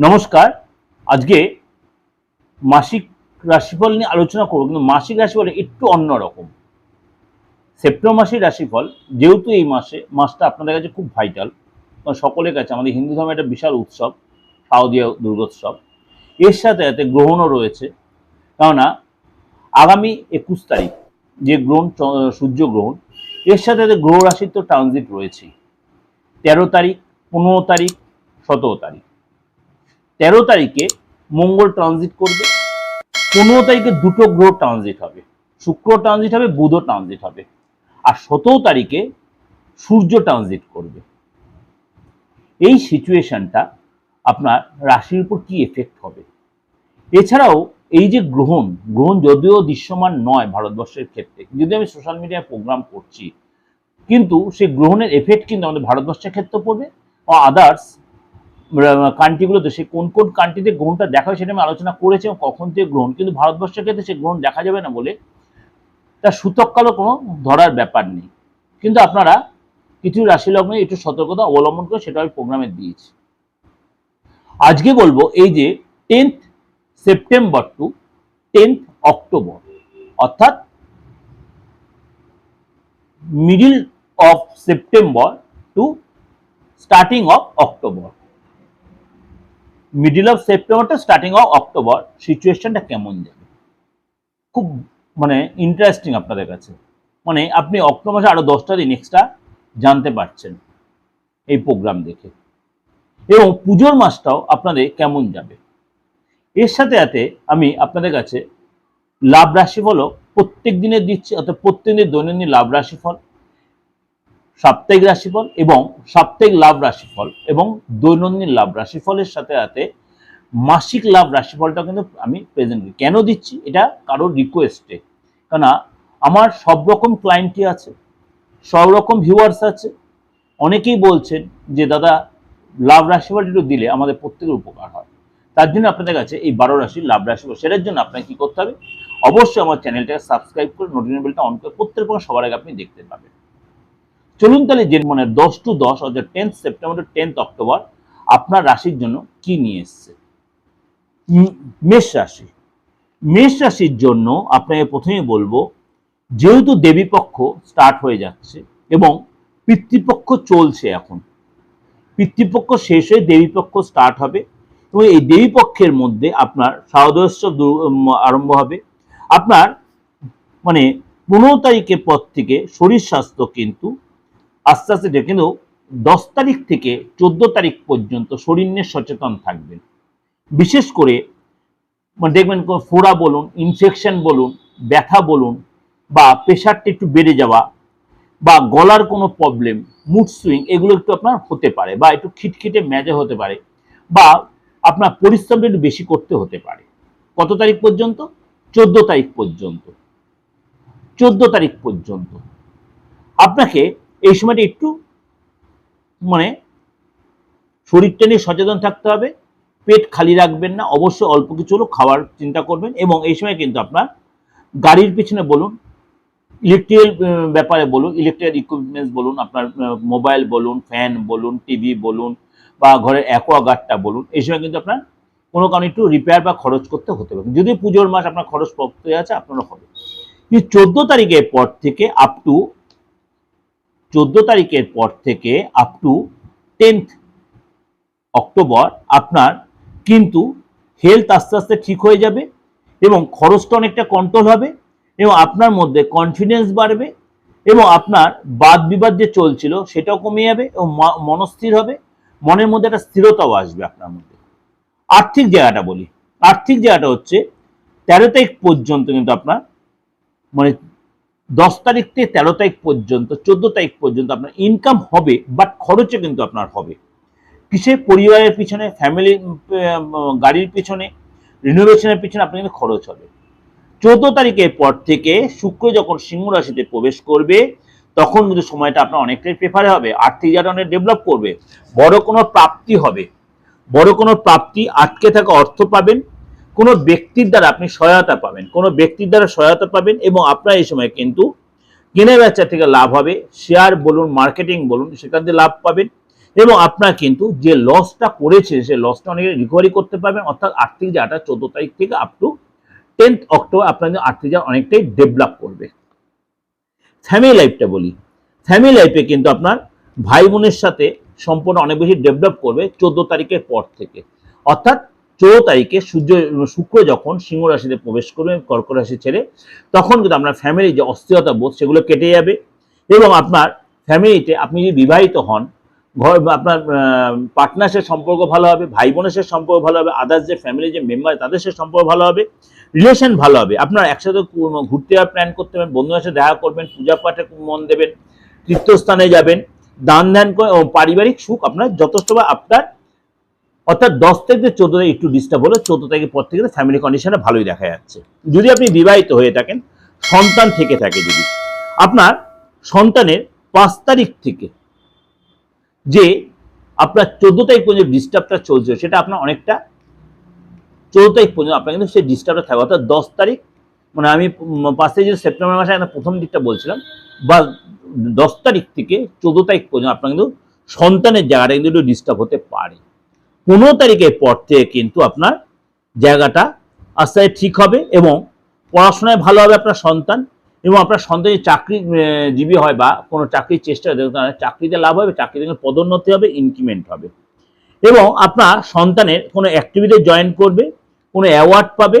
নমস্কার। আজকে মাসিক রাশিফল নিয়ে আলোচনা করব, কিন্তু মাসিক রাশিফল একটু অন্যরকম সেপ্টেম্বর মাসের রাশিফল, যেহেতু এই মাসে, মাসটা আপনাদের কাছে খুব ভাইটাল কারণ সকলের কাছে, আমাদের হিন্দু ধর্মের একটা বিশাল উৎসব, শারদীয় দুর্গোৎসব। এর সাথে সাথে গ্রহণও রয়েছে। কেননা, আগামী একুশ তারিখ, যে গ্রহণ, চ- সূর্যগ্রহণ এর সাথে সাথে গ্রহ রাশির তো ট্রানজিট রয়েছেই। তেরো তারিখ, পনেরো তারিখ, সতেরো তারিখ। তেরো তারিখে মঙ্গল ট্রানজিট করবে, পনেরো তারিখে দুটো গ্রহ ট্রানজিট হবে, শুক্র ট্রানজিট হবে বুধও ট্রানজিট হবে, আর সতেরো তারিখে সূর্য ট্রানজিট করবে। এই সিচুয়েশনটা আপনার রাশির উপর কি এফেক্ট হবে? এছাড়াও এই যে গ্রহণ গ্রহণ যদিও দৃশ্যমান নয় ভারতবর্ষের ক্ষেত্রে, যদি আমি সোশ্যাল মিডিয়ায় প্রোগ্রাম করছি, কিন্তু সেই গ্রহণের এফেক্ট কিন্তু আমাদের ভারতবর্ষের ক্ষেত্রে পড়বে ও আদার্স কান্ট্রিগুলোতে সে কোন কোন কান্ট্রিতে গ্রহণটা দেখা হয় সেটা আমি আলোচনা করেছি এবং কখন থেকে গ্রহণ, কিন্তু ভারতবর্ষের ক্ষেত্রে সে গ্রহণ দেখা যাবে না বলে তার সূতককালও কোনো ধরার ব্যাপার নেই। কিন্তু আপনারা কিছু রাশি লগ্নে একটু সতর্কতা অবলম্বন করে সেটা আমি প্রোগ্রামে দিয়েছি। আজকে বলব এই যে tenth September to tenth October অর্থাৎ middle of September to starting of October middle of September to starting of October সিচুয়েশনটা কেমন যাবে? খুব মানে ইন্টারেস্টিং আপনাদের কাছে। মানে আপনি অক্টোবর মাসে আরও দশটা দিন এক্সট্রা জানতে পারছেন এই প্রোগ্রাম দেখে। এবং পুজোর মাসটাও আপনাদের কেমন যাবে? এর সাথে সাথে আমি আপনাদের কাছে লাভ রাশিফলও প্রত্যেক দিনের দিচ্ছি, অর্থাৎ প্রত্যেক দিনের দৈনন্দিন লাভ রাশিফল। সাপ্তাহিক রাশিফল এবং সাপ্তাহিক লাভ রাশিফল এবং দৈনন্দিন লাভ রাশিফলের সাথে সাথে মাসিক লাভ রাশিফলটা কিন্তু আমি প্রেজেন্ট করি। কেন দিচ্ছি? এটা কারোর রিকোয়েস্টে কেননা আমার সব রকম ক্লায়েন্টই আছে, সব রকম ভিউয়ার্স আছে। অনেকেই বলছেন যে, দাদা, লাভ রাশিফল একটু দিলে আমাদের প্রত্যেকের উপকার হয়। তার জন্য আপনাদের কাছে এই বারো রাশির লাভ রাশিফল, সেটার জন্য আপনাকে কি করতে হবে? অবশ্যই আমার চ্যানেলটাকে সাবস্ক্রাইব করে নোটিফিকেশন বেলটা অন করে প্রত্যেক সবার আগে আপনি দেখতে পাবেন। চলুন তাহলে যে মানে দশ টু দশ, অর্থাৎ টেন্থ সেপ্টেম্বর টেন্থ অক্টোবর আপনার রাশির জন্য কি নিয়ে এসছে? মেষ রাশি। মেষ রাশির জন্য আপনাকে প্রথমে বলব, যেহেতু দেবীপক্ষ স্টার্ট হয়ে যাচ্ছে এবং পিতৃপক্ষ চলছে এখন, পিতৃপক্ষ শেষ হয়ে দেবীপক্ষ স্টার্ট হবে এবং এই দেবীপক্ষের মধ্যে আপনার শারদোৎসব আরম্ভ হবে। আপনার মানে পনেরো তারিখের পর থেকে শরীর স্বাস্থ্য কিন্তু আস্তে আস্তে কিন্তু দশ তারিখ থেকে চোদ্দ তারিখ পর্যন্ত শরীর নিয়ে সচেতন থাকবেন। বিশেষ করে মানে দেখবেন ফোড়া বলুন ইনফেকশন বলুন, ব্যথা বলুন, বা প্রেশারটা একটু বেড়ে যাওয়া, বা গলার কোনো প্রবলেম মুড সুইং এগুলো একটু আপনার হতে পারে, বা একটু খিটখিটে মেজে হতে পারে, বা আপনার পরিশ্রমটা একটু বেশি করতে হতে পারে। কত তারিখ পর্যন্ত? চোদ্দ তারিখ পর্যন্ত। চোদ্দ তারিখ পর্যন্ত। আপনাকে এই সময়টা একটু মানে শরীরটা নিয়ে সচেতন থাকতে হবে। পেট খালি রাখবেন না অবশ্যই অল্প কিছু হলেও খাওয়ার চিন্তা করবেন এবং এই সময় কিন্তু আপনার গাড়ির পিছনে বলুন ইলেকট্রিক্যাল ব্যাপারে বলুন ইলেকট্রিক্যাল ইকুইপমেন্টস বলুন, আপনার মোবাইল বলুন ফ্যান বলুন টিভি বলুন বা ঘরের অ্যাকোয়াগার্ডটা বলুন, এই সময় কিন্তু আপনার কোনো কারণে একটু রিপেয়ার বা খরচ করতে হতে পারে। যদি পুজোর মাস আপনার খরচ পড়তে আছে, আপনারও হবে। কিন্তু চোদ্দ তারিখের পর থেকে আপ টু চোদ্দ তারিখের পর থেকে আপ টু টেন্থ অক্টোবর আপনার কিন্তু হেলথ আস্তে আস্তে ঠিক হয়ে যাবে এবং খরচটা অনেকটা কন্ট্রোল হবে এবং আপনার মধ্যে কনফিডেন্স বাড়বে এবং আপনার বাদ বিবাদ যে চলছিল সেটাও কমে যাবে এবং মনস্থির হবে। মনের মধ্যে একটা স্থিরতাও আসবে আপনার মধ্যে। আর্থিক জায়গাটা বলি। আর্থিক জায়গাটা হচ্ছে তেরো তারিখ পর্যন্ত কিন্তু আপনার মানে দশ তারিখ থেকে তেরো তারিখ পর্যন্ত, চোদ্দ তারিখ পর্যন্ত আপনার ইনকাম হবে বাট খরচও কিন্তু আপনার হবে। কিসে? পরিবারের পিছনে ফ্যামিলি গাড়ির পিছনে রিনোভেশনের পিছনে আপনার কিন্তু খরচ হবে। চোদ্দ তারিখের পর থেকে শুক্র যখন সিংহ রাশিতে প্রবেশ করবে, তখন কিন্তু সময়টা আপনার অনেকটাই প্রেফারে হবে, আর্থিক জায়গাটা অনেক ডেভেলপ করবে, বড় কোনো প্রাপ্তি হবে। বড় কোনো প্রাপ্তি, আটকে থাকা অর্থ পাবেন কোনো ব্যক্তির দ্বারা আপনি সহায়তা পাবেন, কোনো ব্যক্তির দ্বারা সহায়তা পাবেন এবং আপনার এই সময় কিন্তু কেনা বেচা থেকে লাভ হবে শেয়ার বলুন মার্কেটিং বলুন, সেখান থেকে লাভ পাবেন এবং আপনার কিন্তু যে লসটা করেছে, সে লসটা অনেকে রিকভারি করতে পারবেন, অর্থাৎ আর্থিক জায়গাটা চোদ্দ তারিখ থেকে আপ টু টেন্থ অক্টোবর আপনার আর্থিক জায়গা অনেকটাই ডেভেলপ করবে। ফ্যামিলি লাইফটা বলি ফ্যামিলি লাইফে কিন্তু আপনার ভাই বোনের সাথে সম্পূর্ণ অনেক বেশি ডেভেলপ করবে চোদ্দ তারিখের পর থেকে। অর্থাৎ চৌদ্দ তারিখে সূর্য, শুক্র যখন সিংহ রাশিতে প্রবেশ করবে, কর্ক রাশি ছেড়ে, তখন কিন্তু আপনার ফ্যামিলি যে অস্থিরতা বোধ, সেগুলো কেটে যাবে এবং আপনার ফ্যামিলিতে আপনি যদি বিবাহিত হন, ঘর, আপনার পার্টনার্সের সম্পর্ক ভালো হবে, ভাই বোনের সম্পর্ক ভালো হবে আদার্স যে ফ্যামিলি যে মেম্বার তাদের সাথে সম্পর্ক ভালো হবে রিলেশন ভালো হবে, আপনার একসাথে ঘুরতে যাওয়ার প্ল্যান করতে পারেন বন্ধুদের সাথে দেখা করবেন, পূজা পাঠে মন দেবেন, তীর্থস্থানে যাবেন, দান ধ্যান পারিবারিক সুখ আপনার যথেষ্ট আপনার অর্থাৎ দশ থেকে চোদ্দ তারিখ একটু ডিস্টার্ব হলো চোদ্দ তারিখের পর থেকে ফ্যামিলি কন্ডিশনে ভালোই দেখা যাচ্ছে। যদি আপনি বিবাহিত হয়ে থাকেন, সন্তান থেকে থাকে যদি। আপনার সন্তানের পাঁচ তারিখ থেকে যে আপনার চোদ্দ তারিখ পর্যন্ত ডিস্টার্বটা চলছে, সেটা আপনার অনেকটা চোদ্দ তারিখ পর্যন্ত আপনার কিন্তু সেই ডিস্টার্বটা থাকবে অর্থাৎ দশ তারিখ মানে আমি পাঁচ তারিখ যে সেপ্টেম্বর মাসে একটা প্রথম দিকটা বলছিলাম, বা দশ তারিখ থেকে চোদ্দ তারিখ পর্যন্ত আপনার কিন্তু সন্তানের জায়গাটা কিন্তু একটু ডিস্টার্ব হতে পারে। পনেরো তারিখের পর থেকে কিন্তু আপনার জায়গাটা আস্তে আস্তে ঠিক হবে এবং পড়াশোনায় ভালো হবে আপনার সন্তান এবং আপনার সন্তান চাকরি জীবী হয় বা কোনো চাকরির চেষ্টা চাকরিতে লাভ হবে, চাকরিতে পদোন্নতি হবে ইনক্রিমেন্ট হবে। এবং আপনার সন্তানের কোনো অ্যাক্টিভিটি জয়েন করবে, কোনো অ্যাওয়ার্ড পাবে,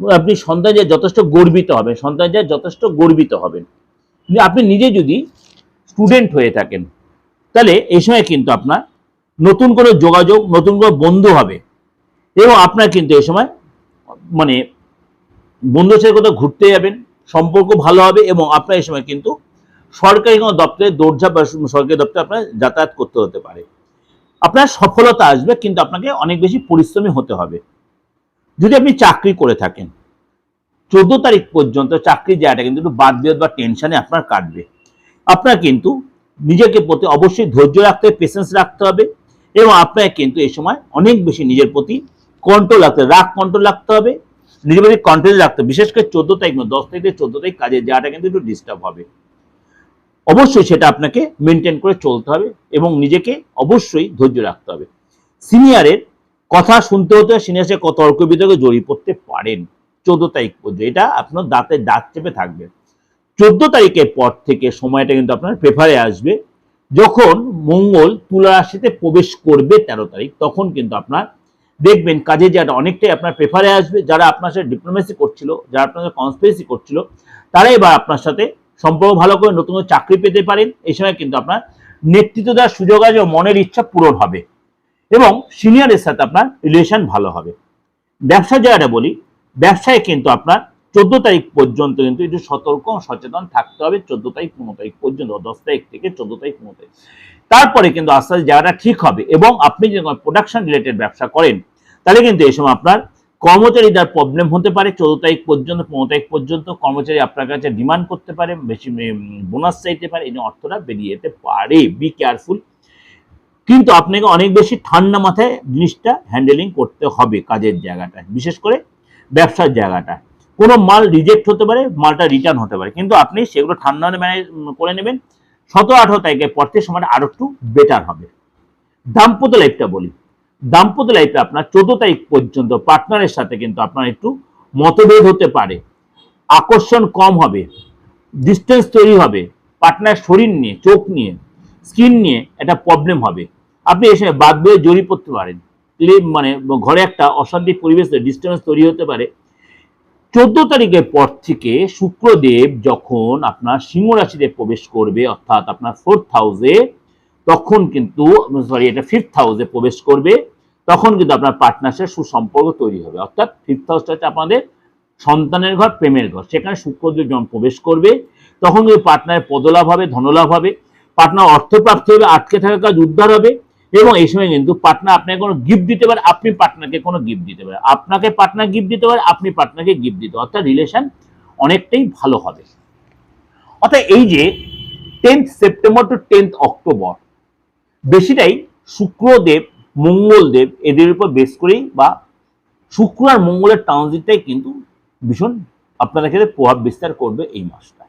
আপনি সন্তান যে যথেষ্ট গর্বিত হবেন, সন্তান যে যথেষ্ট গর্বিত হবেন। আপনি নিজে যদি স্টুডেন্ট হয়ে থাকেন, তাহলে এই সময় কিন্তু আপনার নতুন কোনো যোগাযোগ, নতুন কোনো বন্ধু হবে। এবং আপনার কিন্তু এই সময় মানে বন্ধুর সাথে কোথাও ঘুরতে যাবেন, সম্পর্ক ভালো হবে এবং আপনার এই সময় কিন্তু সরকারি কোনো দপ্তরে দৌড়ঝাঁপ বা সরকারি দপ্তরে আপনার যাতায়াত করতে হতে পারে। আপনার সফলতা আসবে, কিন্তু আপনাকে অনেক বেশি পরিশ্রমী হতে হবে। যদি আপনি চাকরি করে থাকেন, চোদ্দ তারিখ পর্যন্ত চাকরি জায়গাটা কিন্তু একটু বাদ বিরোধ বা টেনশানে আপনার কাটবে। আপনার কিন্তু নিজেকে প্রতি অবশ্যই ধৈর্য রাখতে হবে পেশেন্স রাখতে হবে। এবং আপনাকে কিন্তু এই সময় অনেক বেশি নিজের প্রতি কন্ট্রোল রাখতে রাগ কন্ট্রোল রাখতে হবে। নিজের প্রতি কন্ট্রোল রাখতে হবে। বিশেষ করে চোদ্দ তারিখ নয়, দশ তারিখ থেকে চোদ্দ তারিখ কাজে যাওয়াটা কিন্তু একটু ডিস্টার্ব হবে। অবশ্যই সেটা আপনাকে মেনটেন করে চলতে হবে এবং নিজেকে অবশ্যই ধৈর্য রাখতে হবে। সিনিয়রের কথা শুনতে হতে সিনিয়র সাথে তর্ক বিতর্কে জড়িয়ে পড়তে পারেন। চোদ্দ তারিখ পর্যন্ত। এটা আপনার দাঁতে দাঁত চেপে থাকবে। চোদ্দ তারিখের পর থেকে সময়টা কিন্তু আপনার পেপারে আসবে। যখন মঙ্গল তুলা রাশিতে প্রবেশ করবে তেরো তারিখ, তখন কিন্তু আপনার দেখবেন কাজের জায়গাটা অনেকটাই আপনার পেপারে আসবে। যারা আপনার সাথে ডিপ্লোমেসি করছিল, যারা আপনার সাথে কনস্পিরেসি করছিল তারা এবার আপনার সাথে সম্পর্ক ভালো করে নতুন চাকরি পেতে পারেন। এই সময় কিন্তু আপনার নেতৃত্ব দেওয়ার সুযোগ আছে মনের ইচ্ছা পূরণ হবে এবং সিনিয়রের সাথে আপনার রিলেশন ভালো হবে। ব্যবসার জায়গাটা বলি, ব্যবসায় কিন্তু আপনার চোদ্দ তারিখ পর্যন্ত কিন্তু একটু সতর্ক সচেতন থাকতে হবে, চোদ্দ তারিখ, পনেরো তারিখ পর্যন্ত দশ তারিখ থেকে চোদ্দ তারিখ, পনেরো তারিখ। তারপরে কিন্তু আস্তে আস্তে জায়গাটা ঠিক হবে এবং আপনি যদি প্রোডাকশন রিলেটেড ব্যবসা করেন, তাহলে কিন্তু এই সময় আপনার কর্মচারীদের প্রবলেম হতে পারে, চোদ্দ তারিখ পর্যন্ত, পনেরো তারিখ পর্যন্ত কর্মচারী আপনার কাছে ডিমান্ড করতে পারে, বেশি বোনাস চাইতে পারে, এই অর্থটা বেরিয়ে যেতে পারে। বি কেয়ারফুল কিন্তু আপনাকে অনেক বেশি ঠান্ডা মাথায় জিনিসটা হ্যান্ডেলিং করতে হবে কাজের জায়গাটায়, বিশেষ করে ব্যবসার জায়গাটা কোনো মাল রিজেক্ট হতে পারে, মালটা রিটার্ন হতে পারে। কিন্তু আপনি সেগুলো ঠান্ডা ম্যানেজ করে নেবেন। সতেরো আঠারো তারিখের পর থেকে সময়টা আরও একটু বেটার হবে। দাম্পত্য লাইফটা বলি। দাম্পত্য লাইফে আপনার চোদ্দ তারিখ পর্যন্ত পার্টনারের সাথে কিন্তু আপনার একটু মতভেদ হতে পারে। আকর্ষণ কম হবে। ডিস্টেন্স তৈরি হবে। পার্টনার শরীর নিয়ে, চোখ নিয়ে স্কিন নিয়ে একটা প্রবলেম হবে। আপনি এসে বাদ দিয়ে জড়িয়ে পড়তে পারেন। মানে ঘরে একটা অশান্তি পরিবেশ ডিস্টেন্স তৈরি হতে পারে। চোদ্দ তারিখের পর থেকে শুক্রদেব যখন আপনার সিংহ রাশিতে প্রবেশ করবে, অর্থাৎ আপনার ফোর্থ হাউসে তখন কিন্তু সরি এটা ফিফথ হাউসে প্রবেশ করবে, তখন কিন্তু আপনার পার্টনারশিপ সুসম্পর্ক তৈরি হবে। অর্থাৎ ফিফথ হাউসটা হচ্ছে আপনাদের সন্তানের ঘর, প্রেমের ঘর। সেখানে শুক্রদেব যখন প্রবেশ করবে, তখন কিন্তু পার্টনারের পদলাভ হবে, ধনলাভ হবে। পার্টনার অর্থপ্রাপ্তি হবে, আটকে থাকা কাজ উদ্ধার হবে। এবং এই সময় কিন্তু পার্টনার আপনাকে কোনো গিফট দিতে পারে, আপনি পার্টনারকে কোনো গিফট দিতে পারে। আপনাকে পার্টনার গিফট দিতে পারে, আপনি পার্টনারকে গিফট দিতে অর্থাৎ রিলেশন অনেকটাই ভালো হবে। অর্থাৎ এই যে tenth September to tenth October বেশিটাই শুক্রদেব, মঙ্গলদেব এদের উপর বেস করেই বা শুক্র আর মঙ্গলের ট্রানজিটটাই কিন্তু ভীষণ আপনাদের ক্ষেত্রে প্রভাব বিস্তার করবে এই মাসটা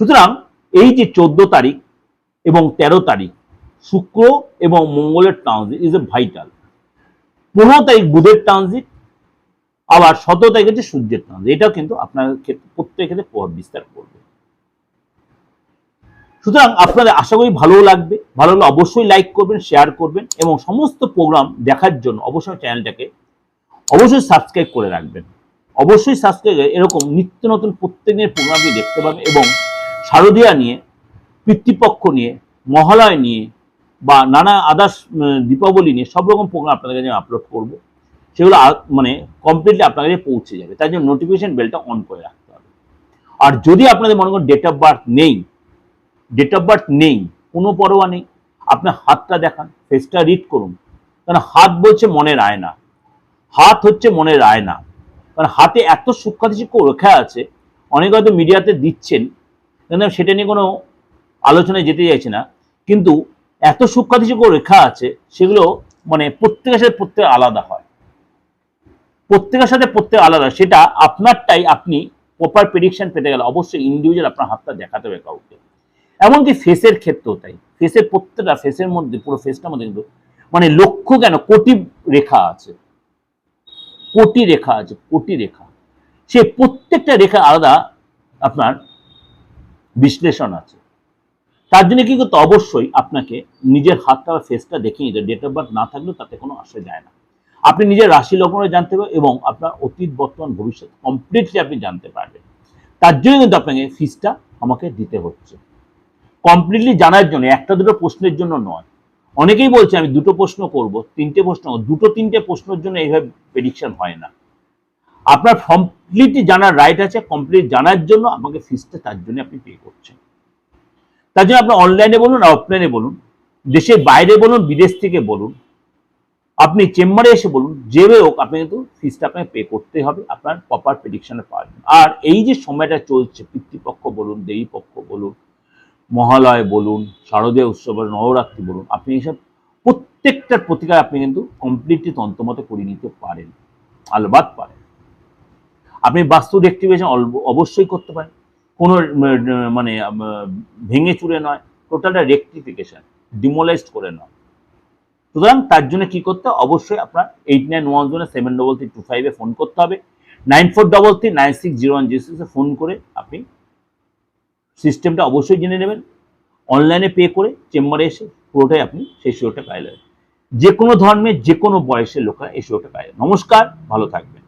সুতরাং এই যে চোদ্দ তারিখ এবং তেরো তারিখ শুক্র এবং মঙ্গলের ট্রানজিট ইজ এ ভাইটাল পনেরো তারিখ বুধের ট্রানজিট আবার সতেরো তারিখ হচ্ছে সূর্যের ট্রানজিট এটাও কিন্তু আপনার ক্ষেত্রে প্রত্যেক ক্ষেত্রে প্রভাব বিস্তার করবে। সুতরাং আপনাদের আশা করি ভালো লাগবে। ভালো লাগলে অবশ্যই লাইক করবেন শেয়ার করবেন এবং সমস্ত প্রোগ্রাম দেখার জন্য অবশ্যই চ্যানেলটাকে অবশ্যই সাবস্ক্রাইব করে রাখবেন। অবশ্যই সাবস্ক্রাইব এরকম নিত্য নতুন প্রত্যেকদিনের প্রোগ্রামটি দেখতে পাবেন এবং শারদীয়া নিয়ে, পিতৃপক্ষ নিয়ে, মহালয় নিয়ে বা নানা আদার্স দীপাবলি নিয়ে সব রকম প্রোগ্রাম আপনাদের কাছে আপলোড করব। সেগুলো মানে কমপ্লিটলি আপনার কাছে পৌঁছে যাবে। তাই জন্য নোটিফিকেশন বেলটা অন করে রাখতে হবে। আর যদি আপনাদের মনে করেন ডেট অফ বার্থ নেই ডেট অফ বার্থ নেই, কোনো পরোয়া নেই আপনার হাতটা দেখান ফেসটা রিড করুন। কারণ হাত বলছে মনের আয়না। হাত হচ্ছে মনের আয়না। কারণ হাতে এত সূক্ষ্মাতিসূক্ষ্ম রেখা আছে, অনেকে হয়তো মিডিয়াতে দিচ্ছেন সেটা নিয়ে কোনো আলোচনায় যেতে চাইছি না। কিন্তু এত সূক্ষ্মাতিসূক্ষ্ম রেখা আছে, সেগুলো মানে প্রত্যেকের সাথে প্রত্যেক আলাদা হয়। প্রত্যেকের সাথে প্রত্যেক আলাদা, সেটা আপনারটাই আপনি প্রপার প্রেডিকশন পেতে গেলে অবশ্যই ইন্ডিভিজুয়াল আপনার হাতটা দেখাতে হবে কাউকে। এমনকি ফেসের ক্ষেত্রেও তাই। ফেসের প্রত্যেকটা ফেসের মধ্যে, পুরো ফেসটার মধ্যে কিন্তু মানে লক্ষ্য কেন? কোটি রেখা আছে। কোটি রেখা আছে, কোটি রেখা। সে প্রত্যেকটা রেখা আলাদা আপনার বিশ্লেষণ আছে। তার জন্য কি করতে অবশ্যই আপনাকে নিজের হাতটা বা ফেসটা দেখে নিতে ডেট অফ বার্থ না থাকলেও তাতে কোনো আসা যায় না। আপনি নিজের রাশি লগ্নটা জানতে পারবেন এবং আপনার অতীত, বর্তমান, ভবিষ্যৎ কমপ্লিটলি আপনি জানতে পারবেন। তার জন্য কিন্তু আপনাকে ফিসটা আমাকে দিতে হচ্ছে। কমপ্লিটলি জানার জন্য, একটা দুটো প্রশ্নের জন্য নয়। অনেকেই বলছে, আমি দুটো প্রশ্ন করব, তিনটে প্রশ্ন দুটো তিনটে প্রশ্নের জন্য এইভাবে প্রেডিকশন হয় না। আপনার কমপ্লিটলি জানার রাইট আছে কমপ্লিট জানার জন্য আমাকে ফিসটা তার জন্য আপনি পে করছেন। তার জন্য আপনি অনলাইনে বলুন আর অফলাইনে বলুন, দেশের বাইরে বলুন, বিদেশ থেকে বলুন, আপনি চেম্বারে এসে বলুন যেভাবে হোক, আপনি কিন্তু ফিসটা আপনাকে পে করতে হবে, আপনার প্রপার প্রেডিকশনে পাওয়ার। আর এই যে সময়টা চলছে, পিতৃপক্ষ বলুন দেবী পক্ষ বলুন, মহালয় বলুন, শারদীয় উৎসব নবরাত্রি বলুন, আপনি এইসব প্রত্যেকটার প্রতিকার আপনি কিন্তু কমপ্লিটলি তন্ত্রমতে করে নিতে পারেন, আলবাত পারেন আপনি বাস্তু অ্যাক্টিভেশন অবশ্যই করতে পারেন কোনো মানে ভেঙে চুরে নয়, টোটালটা রেকটিফিকেশন ডিমোলাইজড করে নয়। সুতরাং তার জন্য কি করতে? অবশ্যই আপনার eight nine one zero seven double three two ফাইভে ফোন করতে হবে। Nine four double three nine six zero one zero সিক্সে ফোন করে আপনি সিস্টেমটা অবশ্যই জেনে নেবেন। অনলাইনে পে করে চেম্বারে এসে পুরোটাই আপনি সেই শোটা পাইলেন। যে কোনো ধর্মের যে কোনো বয়সের লোকেরা এই শোটা পাইলেন। নমস্কার, ভালো থাকবেন।